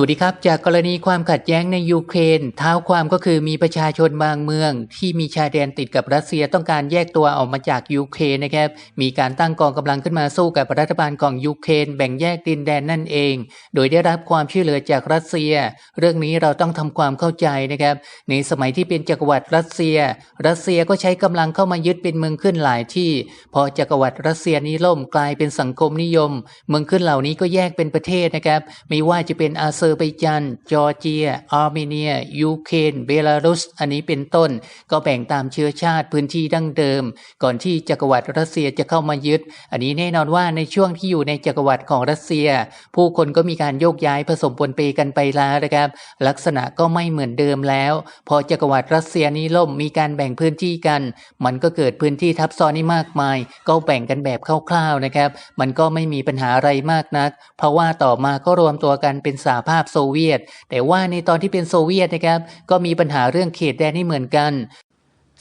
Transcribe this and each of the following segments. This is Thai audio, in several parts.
สวัสดีครับ จากกรณีความขัดแย้งในยูเครนเท้าความก็คือมีประชาชนบางเมือง ที่มีชายแดนติดกับรัสเซียต้องการแยกตัวออกมาจากยูเครนนะครับมีการตั้งกองกำลังขึ้นมาสู้กับรัฐบาลของยูเครนแบ่งแยกดินแดนนั่นเอง โดยได้รับความช่วยเหลือจากรัสเซีย เรื่องนี้เราต้องทำความเข้าใจนะครับ ในสมัยที่เป็นจักรวรรดิรัสเซีย รัสเซียก็ใช้กำลังเข้ามายึดเป็นเมืองขึ้นหลายที่ พอจักรวรรดิรัสเซียนี้ล่มกลายเป็นสังคมนิยม เมืองขึ้นเหล่านี้ก็แยกเป็นประเทศนะครับไม่ว่าจะเป็นอาเซอร์ไบจานจอร์เจีย อาร์เมเนีย ยูเครน เบลารุส อันนี้เป็นต้น ก็แบ่งตามเชื้อชาติพื้นที่ดั้งเดิม ก่อนที่จักรวรรดิรัสเซียจะเข้ามายึด อันนี้แน่นอนว่าในช่วงที่อยู่ในจักรวรรดิของรัสเซีย ผู้คนก็มีการโยกย้ายผสมปนเปกันไปแล้วนะครับ ลักษณะก็ไม่เหมือนเดิมแล้ว พอจักรวรรดิรัสเซียนี้ล่มมีการแบ่งพื้นที่กัน มันก็เกิดพื้นที่ทับซ้อนนี่มากมาย ก็แบ่งกันแบบคร่าวๆนะครับ มันก็ไม่มีปัญหาอะไรมากนัก เพราะว่าต่อมาก็รวมตัวกันเป็นสหภาพโซเวียต แต่ว่าในตอนที่เป็นโซเวียตนะครับ ก็มีปัญหาเรื่องเขตแดนนี่เหมือนกัน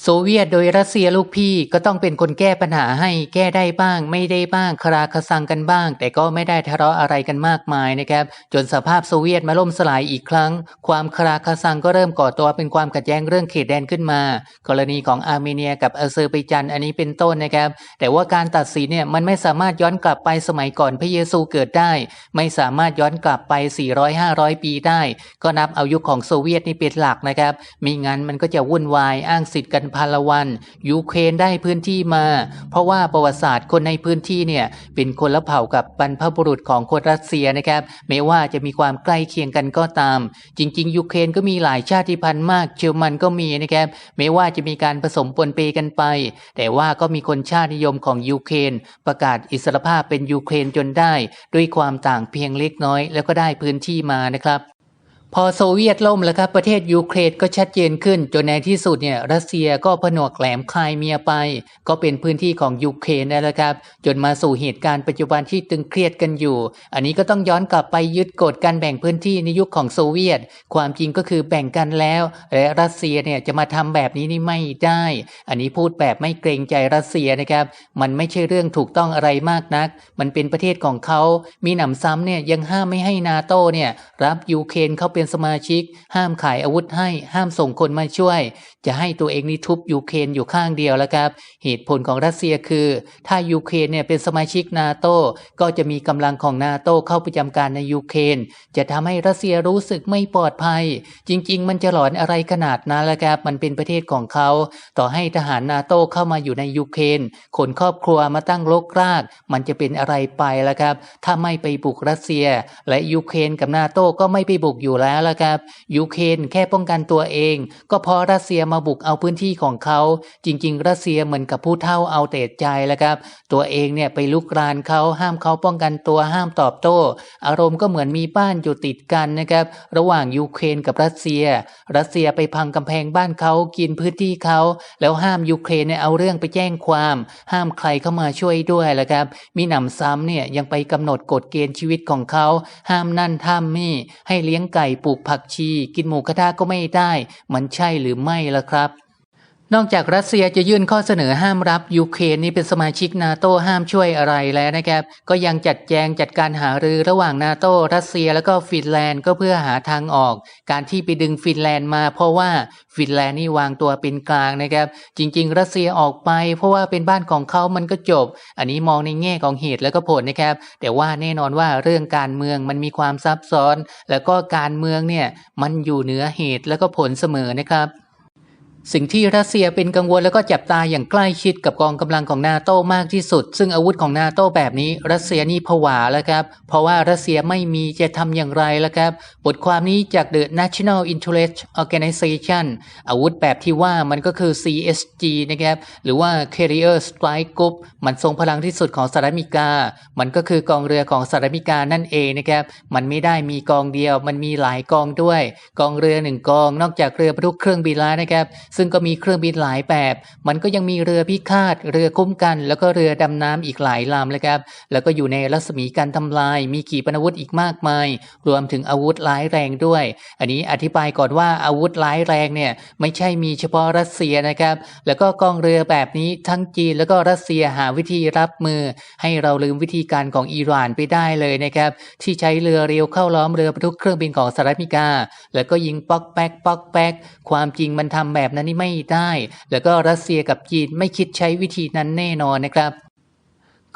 โซเวียตโดยรัสเซียลูกพี่ก็ต้องเป็นคนแก้ปัญหาให้แก้ได้บ้าง ไม่ได้บ้างคราคสังกันบ้าง แต่ก็ไม่ได้ทะเลาะอะไรกันมากมายนะครับ จนสภาพโซเวียตมาล่มสลายอีกครั้ง ความคราคสังก็เริ่มก่อตัวเป็นความขัดแย้งเรื่องเขตแดนขึ้นมา กรณีของอาร์เมเนียกับอาเซอร์ไบจันอันนี้เป็นต้นนะครับ แต่ว่าการตัดสินเนี่ยมันไม่สามารถย้อนกลับไปสมัยก่อนพระเยซูเกิดได้ ไม่สามารถย้อนกลับไป 400-500 ปีได้ ก็นับเอายุคของโซเวียตนี่เป็นหลักนะครับมิงั้นมันก็จะวุ่นวายอ้างสิทธิ์กันพาละวันยูเครนได้พื้นที่มา เพราะว่าประวัติศาสตร์คนในพื้นที่เนี่ยเป็นคนละเผ่ากับบรรพบุรุษของคนรัสเซียนะครับไม่ว่าจะมีความใกล้เคียงกันก็ตาม จริง ๆ ยูเครนก็มีหลายชาติพันธุ์มากเชอร์มันก็มีนะครับไม่ว่าจะมีการผสมปนเปกันไป แต่ว่าก็มีคนชาตินิยมของยูเครนประกาศอิสรภาพเป็นยูเครนจนได้ ด้วยความต่างเพียงเล็กน้อย แล้วก็ได้พื้นที่มานะครับ พอโซเวียตล่มแล้วครับประเทศยูเครนก็ชัดเจนขึ้น จนในที่สุดเนี่ยรัสเซียก็ผนวกแหลมคลายเมียไป ก็เป็นพื้นที่ของยูเครนนั่นแหละครับ จนมาสู่เหตุการณ์ปัจจุบันที่ตึงเครียดกันอยู่ อันนี้ก็ต้องย้อนกลับไปยึดกฎการแบ่งพื้นที่ในยุคของโซเวียต ความจริงก็คือแบ่งกันแล้ว และรัสเซียเนี่ยจะมาทำแบบนี้นี่ไม่ได้ อันนี้พูดแบบไม่เกรงใจรัสเซียนะครับ มันไม่ใช่เรื่องถูกต้องอะไรมากนัก มันเป็นประเทศของเขา มีหนำซ้ำเนี่ยยังห้ามไม่ให้นาโตเนี่ยรับยูเครนเข้าเป็นสมาชิก ห้ามขายอาวุธให้ ห้ามส่งคนมาช่วย จะให้ตัวเองนี่ทุบยูเครนอยู่ข้างเดียวแล้วครับ เหตุผลของรัสเซียคือ ถ้ายูเครนเนี่ยเป็นสมาชิกนาโตก็จะมีกำลังของนาโตเข้าประจำการในยูเครนจะทำให้รัสเซียรู้สึกไม่ปลอดภัย จริง ๆ มันจะหลอนอะไรขนาดนั้นละครับมันเป็นประเทศของเขา ต่อให้ทหารนาโตเข้ามาอยู่ในยูเครนคนครอบครัวมาตั้งรกราก มันจะเป็นอะไรไปละครับ ถ้าไม่ไปบุกรัสเซีย และยูเครนกับนาโตก็ไม่ไปบุกอยู่แล้วแล้วละครับ ยูเครนแค่ป้องกันตัวเอง ก็เพราะรัสเซียมาบุกเอาพื้นที่ของเขา จริง ๆ รัสเซียเหมือนกับผู้เท่าเอาแต่ใจล้วครับ ตัวเองเนี่ยไปลุกรานเขาห้ามเขาป้องกันตัวห้ามตอบโต้ อารมณ์ก็เหมือนมีบ้านอยู่ติดกันนะครับ ระหว่างยูเครนกับรัสเซีย รัสเซียไปพังกำแพงบ้านเขากินพื้นที่เขา แล้วห้ามยูเครนเนี่ยเอาเรื่องไปแจ้งความ ห้ามใครเข้ามาช่วยด้วยล้วครับ มีหนำซ้ำเนี่ยยังไปกำหนดกฎเกณฑ์ชีวิตของเขา ห้ามนั่นห้ามนี่ให้เลี้ยงไก่ปลูกผักชี กินหมูกระทะก็ไม่ได้ มันใช่หรือไม่ล่ะครับ นอกจากรัสเซียจะยื่นข้อเสนอห้ามรับยูเครนนี่เป็นสมาชิกนาโตห้ามช่วยอะไรแล้วนะครับ ก็ยังจัดแจงจัดการหารือระหว่างนาโตรัสเซียแล้วก็ฟินแลนด์ก็เพื่อหาทางออก การที่ไปดึงฟินแลนด์มา เพราะว่าฟินแลนด์นี่วางตัวเป็นกลางนะครับ จริง ๆ รัสเซียออกไป เพราะว่าเป็นบ้านของเขามันก็จบ อันนี้มองในแง่ของเหตุแล้วก็ผลนะครับ แต่ว่าแน่นอนว่าเรื่องการเมืองมันมีความซับซ้อน แล้วก็การเมืองเนี่ยมันอยู่เหนือเหตุแล้วก็ผลเสมอนะครับ สิ่งที่รัสเซียเป็นกังวลแล้วก็จับตาอย่างใกล้ชิดกับกองกำลังของนาโตมากที่สุด ซึ่งอาวุธของนาโต้แบบนี้ รัสเซียนี่ผวาแล้วครับ เพราะว่ารัสเซียไม่มีจะทำอย่างไรแล้วครับ บทความนี้จาก The National Interest Organization อาวุธแบบที่ว่ามันก็คือ CSG นะครับ หรือว่า Carrier Strike Group มันทรงพลังที่สุดของสหรัฐอเมริกา มันก็คือกองเรือของสหรัฐอเมริกานั่นเองนะครับ มันไม่ได้มีกองเดียว มันมีหลายกองด้วย กองเรือหนึ่งกอง นอกจากเรือบรรทุกเครื่องบินแล้วนะครับซึ่งก็มีเครื่องบินหลายแบบ มันก็ยังมีเรือพิฆาต เรือคุ้มกัน แล้วก็เรือดำน้ำอีกหลายลำเลยครับ แล้วก็อยู่ในรัศมีการทำลาย มีขีปนาวุธอีกมากมาย รวมถึงอาวุธร้ายแรงด้วย อันนี้อธิบายก่อนว่าอาวุธร้ายแรงเนี่ยไม่ใช่มีเฉพาะรัสเซียนะครับ แล้วก็กองเรือแบบนี้ทั้งจีนแล้วก็รัสเซียหาวิธีรับมือ ให้เราลืมวิธีการของอิหร่านไปได้เลยนะครับ ที่ใช้เรือเร็วเข้าล้อมเรือบรรทุกเครื่องบินของสหรัฐอเมริกา แล้วก็ยิงป๊อกแป๊กป๊อกแป๊กความจริงมันทำแบบนั้นนี้ไม่ได้ แล้วก็รัสเซียกับจีนไม่คิดใช้วิธีนั้นแน่นอนนะครับ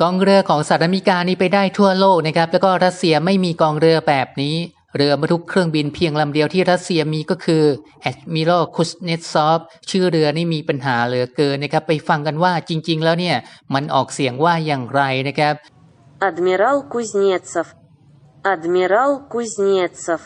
กองเรือของสหรัฐอเมริกานี้ไปได้ทั่วโลกนะครับ แล้วก็รัสเซียไม่มีกองเรือแบบนี้ เรือบรรทุกเครื่องบินเพียงลำเดียวที่รัสเซียมีก็คือแอดมิรัลคุสเนตซอฟชื่อเรือนี่มีปัญหาเหลือเกินนะครับ ไปฟังกันว่าจริง ๆ แล้วเนี่ย มันออกเสียงว่าอย่างไรนะครับ Admiral Kuznetsov Admiral Kuznetsov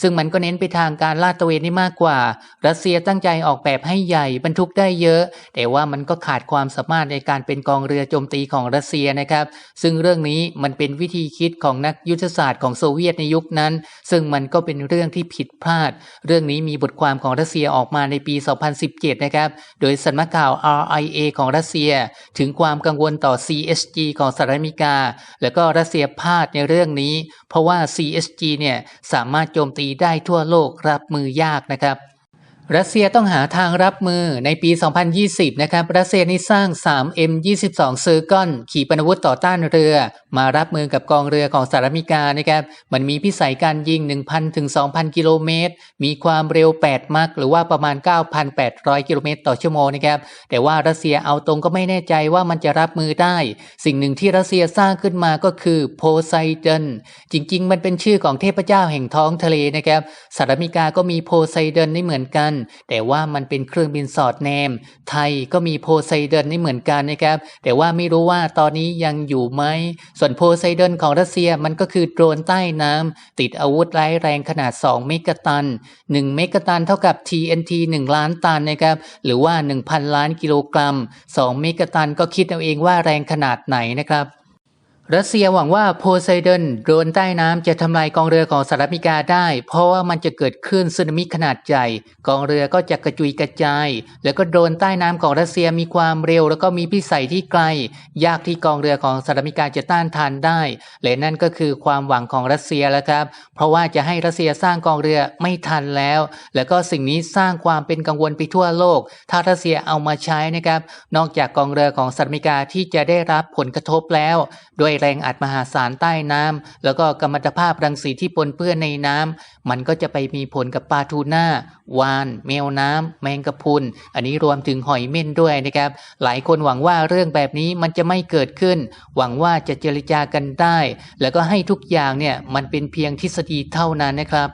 ซึ่งมันก็เน้นไปทางการลาดตระเวนนี่มากกว่า รัสเซียตั้งใจออกแบบให้ใหญ่บรรทุกได้เยอะ แต่ว่ามันก็ขาดความสามารถในการเป็นกองเรือโจมตีของรัสเซียนะครับ ซึ่งเรื่องนี้มันเป็นวิธีคิดของนักยุทธศาสตร์ของโซเวียตในยุคนั้น ซึ่งมันก็เป็นเรื่องที่ผิดพลาด เรื่องนี้มีบทความของรัสเซียออกมาในปี 2017 นะครับ โดยสำนักข่าว RIA ของรัสเซีย ถึงความกังวลต่อ CSG ของสหรัฐอเมริกา แล้วก็รัสเซียพลาดในเรื่องนี้ เพราะว่า CSG เนี่ยสามารถโจมตีได้ทั่วโลกรับมือยากนะครับ รัสเซียต้องหาทางรับมือในปี 2020 นะครับ รัสเซียนี่สร้าง 3M22 เซอร์กอน ขีปนาวุธต่อต้านเรือ มารับมือกับกองเรือของสหรัฐอเมริกานะครับ มันมีพิสัยการยิง 1,000 ถึง 2,000 กิโลเมตร มีความเร็ว 8 มัก หรือว่าประมาณ 9,800 กิโลเมตรต่อชั่วโมงนะครับ แต่ว่ารัสเซียเอาตรงก็ไม่แน่ใจว่ามันจะรับมือได้ สิ่งหนึ่งที่รัสเซียสร้างขึ้นมาก็คือโพไซดอน จริง ๆ มันเป็นชื่อของเทพเจ้าแห่งท้องทะเลนะครับ สหรัฐอเมริกาก็มีโพไซดอนนี่เหมือนกันแต่ว่ามันเป็นเครื่องบินสอดแนม ไทยก็มีโพไซดอนนี่เหมือนกันนะครับ แต่ว่าไม่รู้ว่าตอนนี้ยังอยู่ไหม ส่วนโพไซดอนของรัสเซียมันก็คือโดรนใต้น้ำติดอาวุธร้ายแรงขนาด 2 เมกะตัน 1 เมกะตันเท่ากับ TNT 1 ล้านตันนะครับ หรือว่า 1,000 ล้านกิโลกรัม 2 เมกะตันก็คิดเอาเองว่าแรงขนาดไหนนะครับ รัสเซียหวังว่าโพไซดอนโดรนใต้น้ำจะทำลายกองเรือของสหรัฐอเมริกาได้ เพราะว่ามันจะเกิดคลื่นสึนามิขนาดใหญ่กองเรือก็จะกระจุยกระจาย แล้วก็โดรนใต้น้ำของรัสเซียมีความเร็ว แล้วก็มีพิสัยที่ไกล ยากที่กองเรือของสหรัฐอเมริกาจะต้านทานได้และนั่นก็คือความหวังของรัสเซียแล้วครับ เพราะว่าจะให้รัสเซียสร้างกองเรือไม่ทันแล้ว แล้วก็สิ่งนี้สร้างความเป็นกังวลไปทั่วโลก ถ้ารัสเซียเอามาใช้นะครับ นอกจากกองเรือของสหรัฐอเมริกาที่จะได้รับผลกระทบแล้ว ด้วยแรงอัดมหาศาลใต้น้ำแล้วก็กัมมันตภาพรังสีที่ปนเปื้อนในน้ำมันก็จะไปมีผลกับปลาทูน่า วาน แมวน้ำแมงกะพุน อันนี้รวมถึงหอยเม่นด้วยนะครับ หลายคนหวังว่าเรื่องแบบนี้มันจะไม่เกิดขึ้น หวังว่าจะเจรจากันได้ แล้วก็ให้ทุกอย่างเนี่ยมันเป็นเพียงทฤษฎีเท่านั้นนะครับ